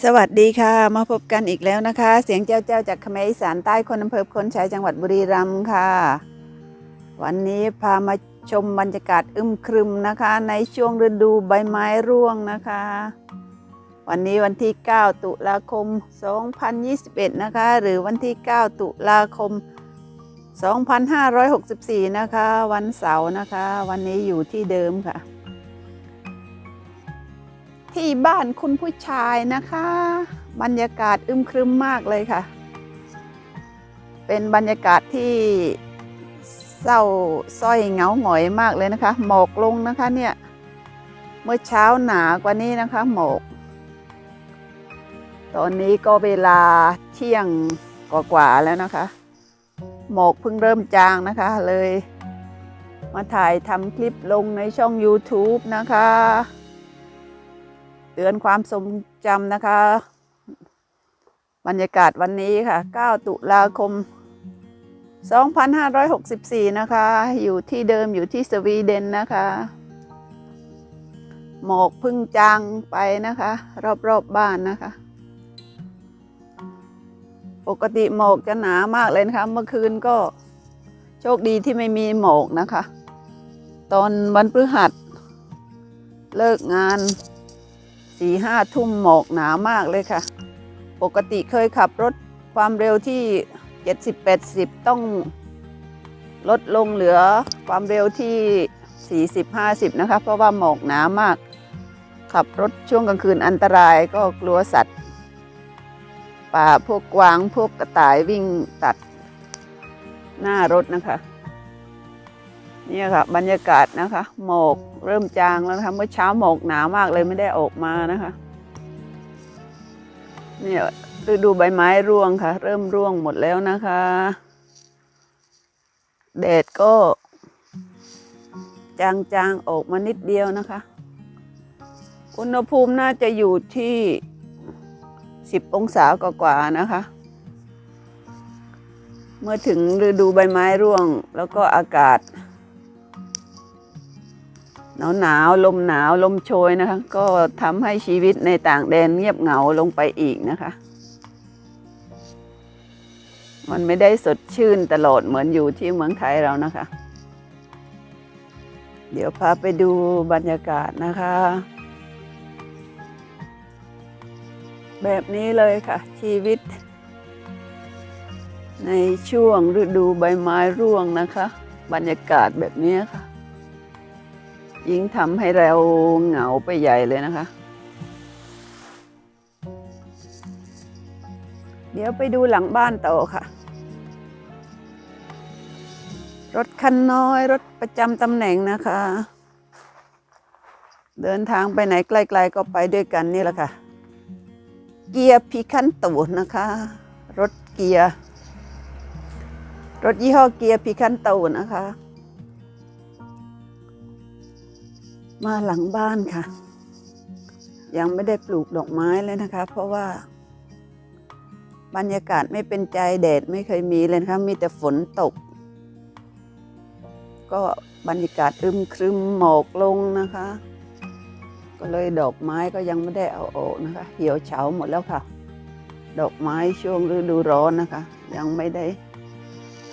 สวัสดีค่ะ มาพบกันอีกแล้วนะคะ เสียงเจ้าเจ้าจากเขมรอีสานใต้คนอำเภอคนชัยจังหวัดบุรีรัมย์ค่ะ วันนี้พามาชมบรรยากาศอึมครึมนะคะ ในช่วงฤดูใบไม้ร่วงนะคะ วันนี้วันที่ 9 ตุลาคม 2021 นะคะ หรือวันที่ 9 ตุลาคม 2564 นะคะ วันเสาร์นะคะ วันนี้อยู่ที่เดิมค่ะ ที่บ้านคุณผู้ชายนะคะ บรรยากาศอึมครึมมากเลยค่ะ เป็นบรรยากาศที่เศร้าสร้อยเหงาหงอยมากเลยนะคะ หมอกลงนะคะเนี่ยเมื่อเช้าหนากว่านี้นะคะ หมอก ตอนนี้ก็เวลาเที่ยงกว่าๆแล้วนะคะ หมอกเพิ่งเริ่มจางนะคะเลย มาถ่ายทำคลิปลงในช่อง YouTube นะคะ เตือนความทรงจำนะคะ บรรยากาศวันนี้ค่ะ 9 ตุลาคม 2564 นะคะ อยู่ที่เดิมอยู่ที่สวีเดนนะคะ หมอกพึ่งจางไปนะคะ รอบๆบบ้านนะคะ ปกติหมอกจะหนามากเลยนะคะ เมื่อคืนก็โชคดีที่ไม่มีหมอกนะคะ ตอนวันพฤหัส เลิกงาน สี่ห้าทุ่มหมอกหนามากเลยค่ะ ปกติเคยขับรถความเร็วที่เจ็ดสิบแปดสิบต้องลดลงเหลือความเร็วที่สี่สิบห้าสิบนะคะ เพราะว่าหมอกหนามาก ขับรถช่วงกลางคืนอันตรายก็กลัวสัตว์ป่าพวกกวางพวกกระต่ายวิ่งตัดหน้ารถนะคะ นี่ค่ะบรรยากาศนะคะ หมอกเริ่มจางแล้วนะคะเมื่อเช้าหมอกหนามากเลยไม่ได้ออกมานะคะเนี่ยฤดูใบไม้ร่วงค่ะ เริ่มร่วงหมดแล้วนะคะแดดก็ จางๆออกมานิดเดียวนะคะ อุณหภูมิน่าจะอยู่ที่ 10 องศากว่าๆนะคะ เมื่อถึงฤดูใบไม้ร่วงแล้วก็อากาศ หนาวหนาวลมหนาวลมโชยนะคะ ก็ทำให้ชีวิตในต่างแดนเงียบเหงาลงไปอีกนะคะ มันไม่ได้สดชื่นตลอดเหมือนอยู่ที่เมืองไทยเรานะคะ เดี๋ยวพาไปดูบรรยากาศนะคะ แบบนี้เลยค่ะ ชีวิต ในช่วงฤดูใบไม้ร่วงนะคะ บรรยากาศแบบนี้ค่ะ ยิ่งทำให้เราเหงาไปใหญ่เลยนะคะ เดี๋ยวไปดูหลังบ้านต่อค่ะ รถคันน้อยรถประจำตำแหน่งนะคะ เดินทางไปไหนไกลๆก็ไปด้วยกันนี่แหละค่ะ เกียร์พิคันตูนะคะ รถเกียร์ รถยี่ห้อเกียร์พิคันตูนะคะ มาหลังบ้านค่ะ ยังไม่ได้ปลูกดอกไม้เลยนะคะ เพราะว่า บรรยากาศไม่เป็นใจแดดไม่เคยมีเลยนะคะมีแต่ฝนตก ก็บรรยากาศอึมครึมหมอกลงนะคะ ก็เลยดอกไม้ก็ยังไม่ได้เอาออกนะคะ เหี่ยวเฉาหมดแล้วค่ะ ดอกไม้ช่วงฤดูร้อนนะคะ ยังไม่ได้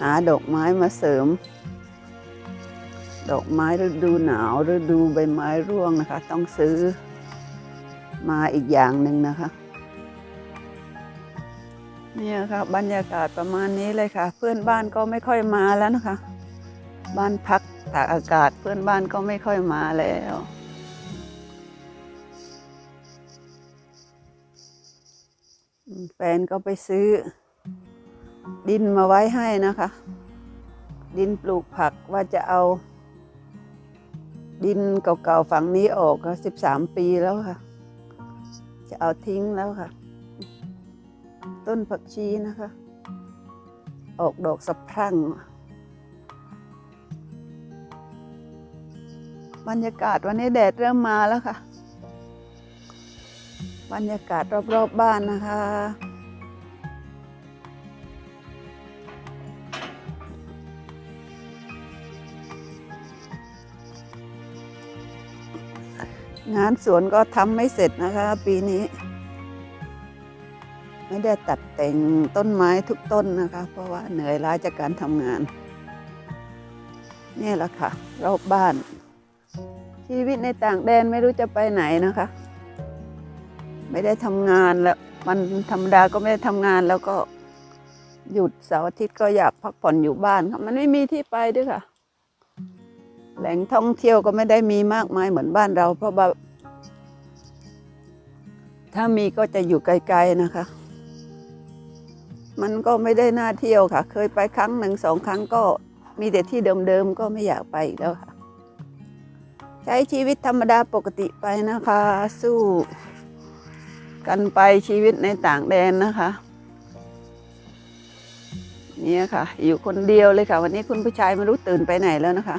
หาดอกไม้มาเสริม ดอกไม้ฤดูหนาวฤดูใบไม้ร่วงนะคะ ต้องซื้อมาอีกอย่างหนึ่งนะคะเนี่ยค่ะบรรยากาศประมาณนี้เลยค่ะ เพื่อนบ้านก็ไม่ค่อยมาแล้วนะคะ บ้านพักตากอากาศเพื่อนบ้านก็ไม่ค่อยมาแล้วแฟนก็ไปซื้อ ดินมาไว้ให้นะคะ ดินปลูกผักว่าจะเอา ดินเก่าๆฝั่งนี้ออกก็สิบสามปีแล้วค่ะ จะเอาทิ้งแล้วค่ะ ต้นผักชีนะคะ ออกดอกสะพรั่ง บรรยากาศวันนี้แดดเริ่มมาแล้วค่ะ บรรยากาศรอบๆบบ้านนะคะ งานสวนก็ทำไม่เสร็จนะคะ ปีนี้ ไม่ได้ตัดแต่งต้นไม้ทุกต้นนะคะ เพราะว่าเหนื่อยล้าจากการทำงาน นี่แหละค่ะรอบบ้าน ชีวิตในต่างแดนไม่รู้จะไปไหนนะคะ ไม่ได้ทำงานแล้วมันธรรมดาก็ไม่ได้ทำงานแล้วก็หยุดเสาร์อาทิตย์ก็อยากพักผ่อนอยู่บ้านค่ะมันไม่มีที่ไปด้วยค่ะ แหล่งท่องเที่ยวก็ไม่ได้มีมากมายเหมือนบ้านเรา เพราะว่าถ้ามีก็จะอยู่ไกลๆนะคะ มันก็ไม่ได้น่าเที่ยวค่ะ เคยไปครั้งหนึ่งสองครั้งก็มีแต่ที่เดิมๆก็ไม่อยากไปอีกแล้วค่ะ ใช้ชีวิตธรรมดาปกติไปนะคะ สู้ กันไปชีวิตในต่างแดนนะคะนี่ค่ะ อยู่คนเดียวเลยค่ะ วันนี้คุณผู้ชายไม่รู้ตื่นไปไหนแล้วนะคะ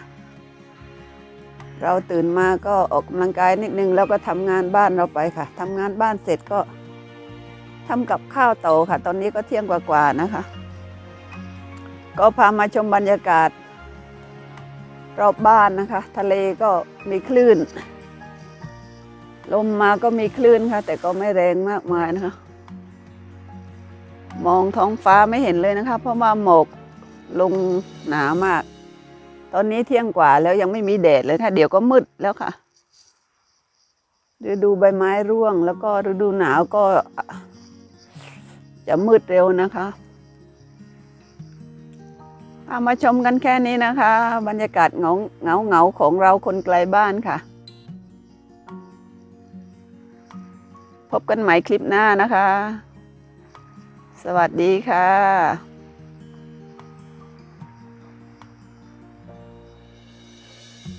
เราตื่นมาก็ออกกำลังกายนิดนึงแล้วก็ทำงานบ้านเราไปค่ะทำงานบ้านเสร็จก็ทำกับข้าวโตอค่ะ ตอนนี้ก็เที่ยงกว่าๆนะคะ ก็พามาชมบรรยากาศ รอบบ้านนะคะ ทะเลก็มีคลื่น ลมมาก็มีคลื่นค่ะ แต่ก็ไม่แรงมากมายนะคะ มองท้องฟ้าไม่เห็นเลยนะคะ เพราะว่าหมอกลงหนามาก ตอนนี้เที่ยงกว่าแล้วยังไม่มีแดดเลยค่ะ เดี๋ยวก็มืดแล้วค่ะฤดูใบไม้ร่วง แล้วก็ฤดูหนาวก็จะมืดเร็วนะคะเอามาชมกันแค่นี้นะคะ บรรยากาศเงาเงาเงาของเราคนไกลบ้านค่ะ พบกันใหม่คลิปหน้านะคะ สวัสดีค่ะ